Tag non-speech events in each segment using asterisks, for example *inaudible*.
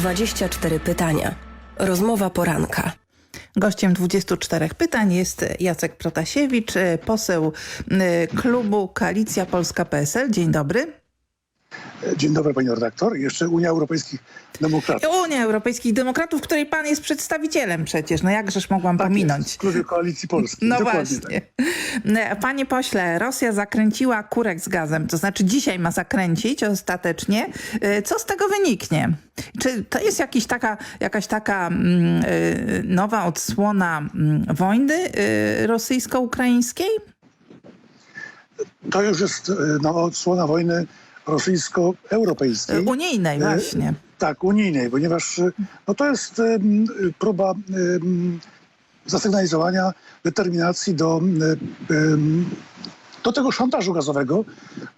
24 pytania. Rozmowa poranka. Gościem 24 pytań jest Jacek Protasiewicz, poseł e, klubu Koalicja Polska PSL. Dzień dobry. Dzień dobry pani redaktor. Jeszcze Unia Europejskich Demokratów. Unia Europejskich Demokratów, której pan jest przedstawicielem przecież. No jakżeż mogłam Tak pominąć. jest, w klubie Koalicji Polskiej. No Dokładnie właśnie. Tak. E, Panie pośle, Rosja zakręciła kurek z gazem, to znaczy dzisiaj ma zakręcić ostatecznie. E, Co z tego wyniknie? Czy to jest jakiś taka, jakaś taka mm, e, nowa odsłona mm, wojny rosyjsko-ukraińskiej? To już jest nowa odsłona wojny rosyjsko-europejskiej. E, Unijnej E, właśnie. Tak, unijnej, ponieważ e, no to jest próba zasygnalizowania determinacji do, do tego szantażu gazowego,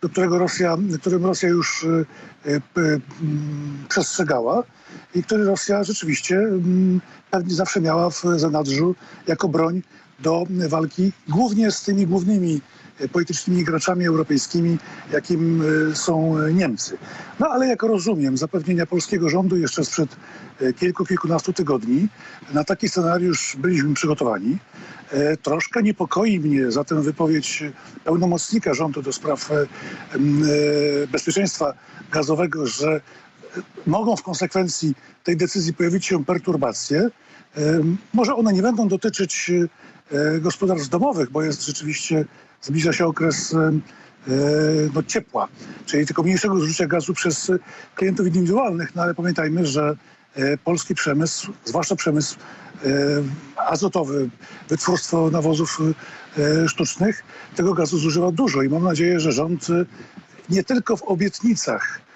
do którego Rosja, którym Rosja już przestrzegała i który Rosja rzeczywiście pewnie zawsze miała w zanadrzu jako broń do walki głównie z tymi głównymi politycznymi graczami europejskimi, jakim e, są e, Niemcy. No ale jak rozumiem, zapewnienia polskiego rządu jeszcze sprzed e, kilku, kilkunastu tygodni na taki scenariusz byliśmy przygotowani. E, Troszkę niepokoi mnie zatem wypowiedź pełnomocnika rządu do spraw e, e, bezpieczeństwa gazowego, że e, mogą w konsekwencji tej decyzji pojawić się perturbacje. Może one nie będą dotyczyć e, gospodarstw domowych, bo jest rzeczywiście, zbliża się okres em, e, no, ciepła, czyli tylko mniejszego zużycia gazu przez e, klientów indywidualnych, no ale pamiętajmy, że e, polski przemysł, zwłaszcza przemysł e, azotowy, wytwórstwo nawozów e, sztucznych, tego gazu zużywa dużo i mam nadzieję, że rząd e, nie tylko w obietnicach e,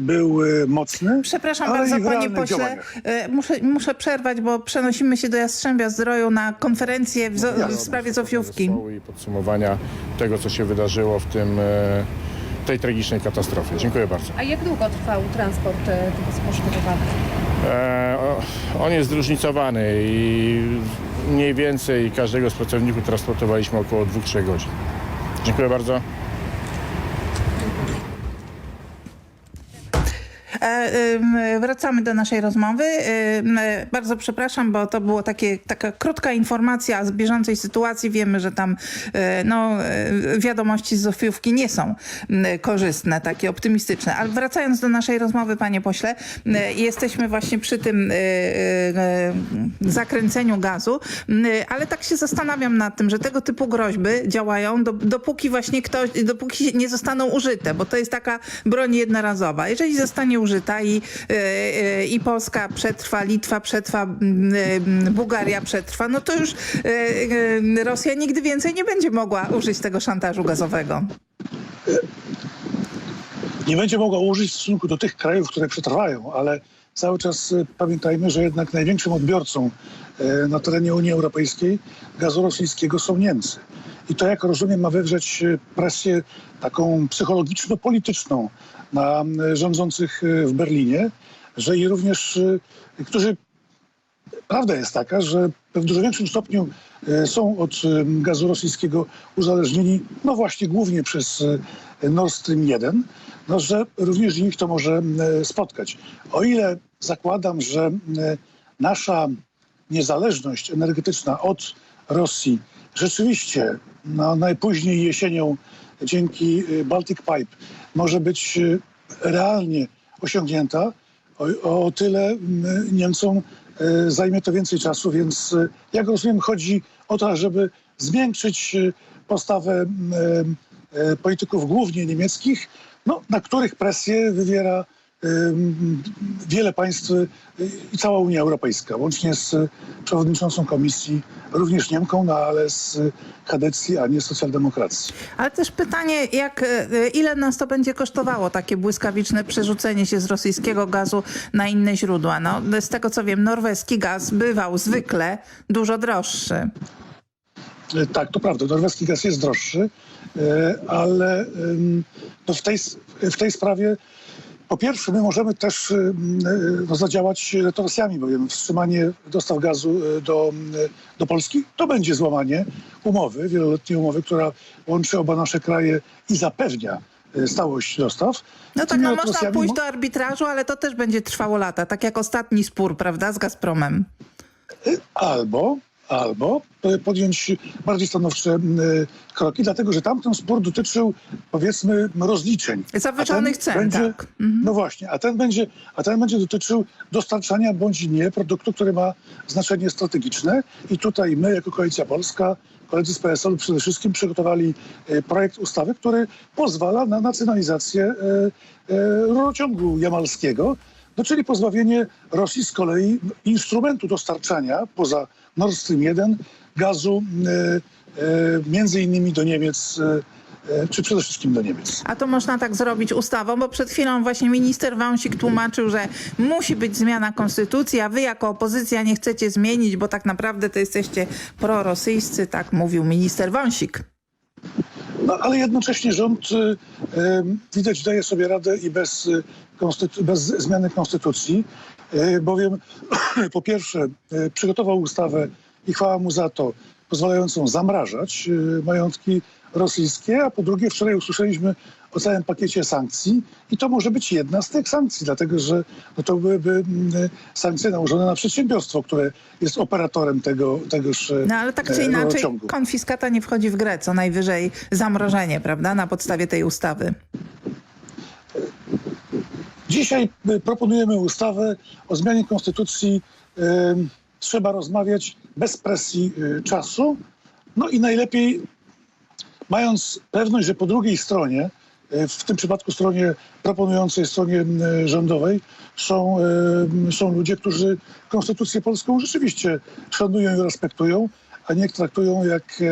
był e, mocny, Przepraszam bardzo, panie pośle. działaniach. E, Muszę, muszę przerwać, bo przenosimy się do Jastrzębia Zdroju na konferencję w, zo- w sprawie Zofiówki. I podsumowania tego, co się wydarzyło w tym, e, tej tragicznej katastrofie. Dziękuję bardzo. A jak długo trwał transport e, tych sposzkodowanych? E, on jest zróżnicowany i mniej więcej każdego z pracowników transportowaliśmy około 2-3 godzin. Dziękuję bardzo. E, ym, Wracamy do naszej rozmowy. E, Bardzo przepraszam, bo to była taka krótka informacja z bieżącej sytuacji. Wiemy, że tam e, no, e, wiadomości z Zofiówki nie są m, korzystne, takie optymistyczne. Ale wracając do naszej rozmowy, panie pośle, m, jesteśmy właśnie przy tym e, e, zakręceniu gazu, ale tak się zastanawiam nad tym, że tego typu groźby działają do, dopóki właśnie ktoś, dopóki nie zostaną użyte, bo to jest taka broń jednorazowa. Jeżeli zostanie użyta i, e, e, i Polska przetrwa, Litwa przetrwa, m, e, Bułgaria przetrwa, no to już e, Rosja nigdy więcej nie będzie mogła użyć tego szantażu gazowego. nie będzie mogła użyć w stosunku do tych krajów, które przetrwają, ale cały czas e, pamiętajmy, że jednak największym odbiorcą e, na terenie Unii Europejskiej gazu rosyjskiego są Niemcy. I to, jak rozumiem, ma wywrzeć e, presję taką psychologiczno-polityczną na e, rządzących w Berlinie, że i również, którzy Prawda jest taka, że w dużo większym stopniu e, są od e, gazu rosyjskiego uzależnieni, no właśnie głównie przez e, Nord Stream 1, no że również ich to może spotkać. O ile zakładam, że nasza niezależność energetyczna od Rosji rzeczywiście no, najpóźniej jesienią dzięki Baltic Pipe może być realnie osiągnięta, o, o tyle Niemcom zajmie to więcej czasu, więc e, jak rozumiem chodzi o to, żeby zmiękczyć e, postawę e, polityków głównie niemieckich, no, na których presję wywiera wiele państw e, i cała Unia Europejska, łącznie z przewodniczącą komisji, również Niemką, no ale z kadecji, a nie socjaldemokracji. Ale też pytanie, jak, e, ile nas to będzie kosztowało, takie błyskawiczne przerzucenie się z rosyjskiego gazu na inne źródła? No, z tego co wiem, norweski gaz bywał zwykle dużo droższy. E, Tak, to prawda. Norweski gaz jest droższy, ale no w, tej, w tej sprawie po pierwsze my możemy też em, e, no, zadziałać retorsjami, bowiem wstrzymanie dostaw gazu e, do, do Polski to będzie złamanie umowy, wieloletniej umowy, która łączy oba nasze kraje i zapewnia stałość dostaw. No tak, no można pójść do arbitrażu, ale to też będzie trwało lata, tak jak ostatni spór, prawda, z Gazpromem. albo, albo e, podjąć bardziej stanowcze e, kroki, dlatego że tamten spór dotyczył powiedzmy rozliczeń. Zawyżonych cen, będzie, tak. Mhm. No właśnie, a ten, będzie, a ten będzie dotyczył dostarczania bądź nie produktu, który ma znaczenie strategiczne i tutaj my jako Koalicja Polska, koledzy z PSL-u przede wszystkim przygotowali e, projekt ustawy, który pozwala na nacjonalizację rurociągu jamalskiego, no, czyli pozbawienie Rosji z kolei instrumentu dostarczania poza Nord Stream 1 gazu e, e, między innymi do Niemiec, e, czy przede wszystkim do Niemiec. A to można tak zrobić ustawą, bo przed chwilą właśnie minister Wąsik tłumaczył, że musi być zmiana konstytucji, a wy jako opozycja nie chcecie zmienić, bo tak naprawdę to jesteście prorosyjscy, tak mówił minister Wąsik. No, ale jednocześnie rząd y, y, widać daje sobie radę i bez, y, bez zmiany konstytucji, y, bowiem *coughs* po pierwsze y, przygotował ustawę i chwała mu za to, pozwalającą zamrażać y, majątki rosyjskie, a po drugie wczoraj usłyszeliśmy o całym pakiecie sankcji i to może być jedna z tych sankcji, dlatego że no to byłyby mm, sankcje nałożone na przedsiębiorstwo, które jest operatorem tego, tegoż No ale tak czy e, inaczej konfiskata nie wchodzi w grę, co najwyżej zamrożenie, prawda, na podstawie tej ustawy. Dzisiaj y, proponujemy ustawę o zmianie konstytucji. Trzeba rozmawiać bez presji y, czasu. No i najlepiej mając pewność, że po drugiej stronie, y, w tym przypadku stronie proponującej, stronie rządowej, są, są ludzie, którzy konstytucję polską rzeczywiście szanują i respektują, a nie traktują jak,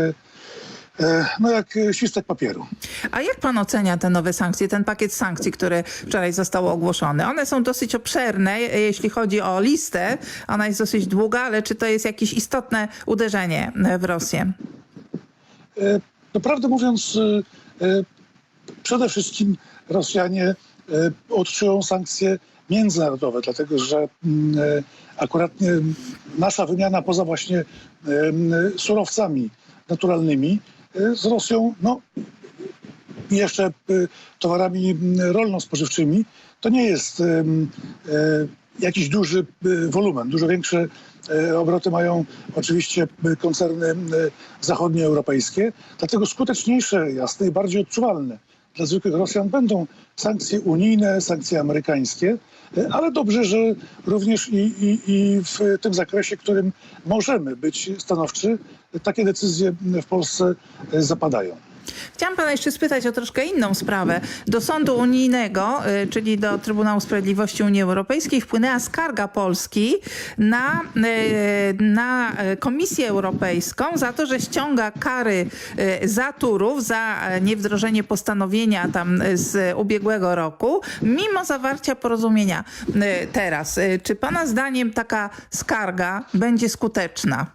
no jak y, świstek papieru. A jak pan ocenia te nowe sankcje, ten pakiet sankcji, który wczoraj został ogłoszony? One są dosyć obszerne, e, jeśli chodzi o listę. Ona jest dosyć długa, ale czy to jest jakieś istotne uderzenie e, w Rosję? E, No prawdę mówiąc, e, e, przede wszystkim Rosjanie e, odczują sankcje międzynarodowe, dlatego że mm, e, akurat e, nasza wymiana poza właśnie e, surowcami naturalnymi e, z Rosją, no jeszcze e, towarami m, rolno-spożywczymi, to nie jest e, jakiś duży wolumen. Dużo większe obroty mają oczywiście koncerny zachodnioeuropejskie, dlatego skuteczniejsze, jasne i bardziej odczuwalne dla zwykłych Rosjan będą sankcje unijne, sankcje amerykańskie, e, ale dobrze, że również i, i, i w tym zakresie, którym możemy być stanowczy, takie decyzje w Polsce zapadają. Chciałam pana jeszcze spytać o troszkę inną sprawę. Do Sądu Unijnego, y, czyli do Trybunału Sprawiedliwości Unii Europejskiej wpłynęła skarga Polski na, y, na y, Komisję Europejską za to, że ściąga kary za Turów, za niewdrożenie postanowienia tam z ubiegłego roku, mimo zawarcia porozumienia teraz. Czy pana zdaniem taka skarga będzie skuteczna?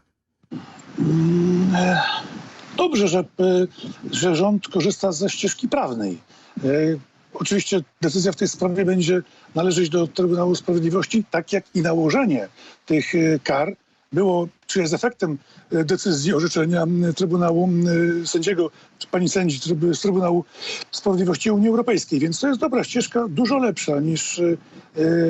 Dobrze, że, y, że rząd korzysta ze ścieżki prawnej. Y, Oczywiście decyzja w tej sprawie będzie należeć do Trybunału Sprawiedliwości, tak jak i nałożenie tych y, kar było, czy jest efektem decyzji orzeczenia Trybunału sędziego, czy pani sędzi z Trybunału Sprawiedliwości Unii Europejskiej. Więc to jest dobra ścieżka, dużo lepsza niż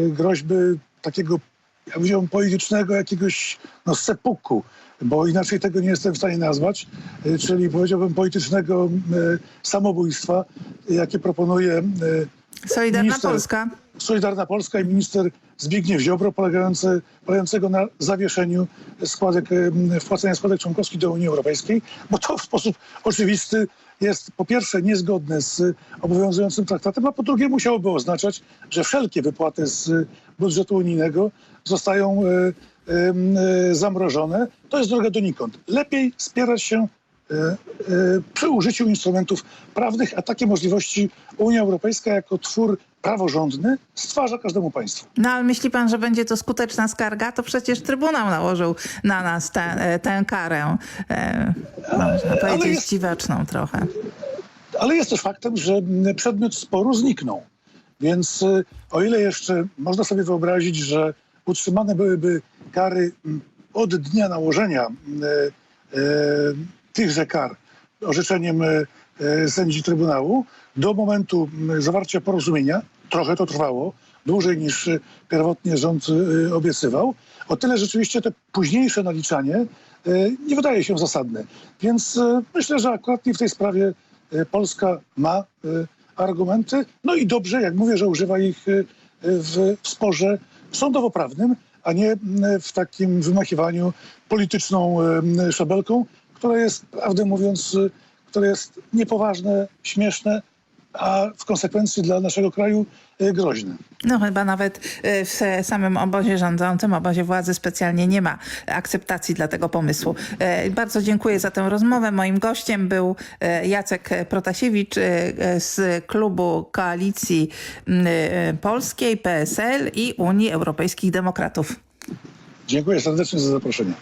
groźby takiego, ja powiedziałbym, politycznego jakiegoś no, sepuku, bo inaczej tego nie jestem w stanie nazwać, y, czyli powiedziałbym politycznego y, samobójstwa, jakie proponuje y, Solidarna Minister- Polska. Solidarna Polska i minister Zbigniew Ziobro, polegający, polegającego na zawieszeniu składek, em, wpłacania składek członkowskich do Unii Europejskiej, bo to w sposób oczywisty jest po pierwsze niezgodne z obowiązującym traktatem, a po drugie musiałoby oznaczać, że wszelkie wypłaty z budżetu unijnego zostają e, e, zamrożone. To jest droga donikąd. Lepiej spierać się przy użyciu instrumentów prawnych, a takie możliwości Unia Europejska jako twór praworządny stwarza każdemu państwu. No ale myśli pan, że będzie to skuteczna skarga? To przecież Trybunał nałożył na nas tę, e, tę karę. E, można powiedzieć jest- dziwaczną trochę. Ale jest też faktem, że mm, przedmiot sporu zniknął. Więc o ile jeszcze można sobie wyobrazić, że utrzymane byłyby kary mm, od dnia nałożenia y, tychże kar orzeczeniem y, e, sędzi Trybunału do momentu zawarcia porozumienia. Trochę to trwało, dłużej niż e, pierwotnie rząd e, obiecywał. O tyle rzeczywiście te późniejsze naliczanie e, nie wydaje się zasadne. Więc e, myślę, że akurat w tej sprawie e, Polska ma e, argumenty. No i dobrze, jak mówię, że używa ich e, w, sporze sądowo-prawnym, a nie w takim wymachiwaniu polityczną szabelką, która jest, prawdę mówiąc, y, które jest niepoważne, śmieszne, a w konsekwencji dla naszego kraju y, groźne. No chyba nawet y, w samym obozie rządzącym, obozie władzy specjalnie nie ma akceptacji dla tego pomysłu. Bardzo dziękuję za tę rozmowę. Moim gościem był Jacek Protasiewicz z klubu Koalicji Polskiej, PSL i Unii Europejskich Demokratów. Dziękuję serdecznie za zaproszenie.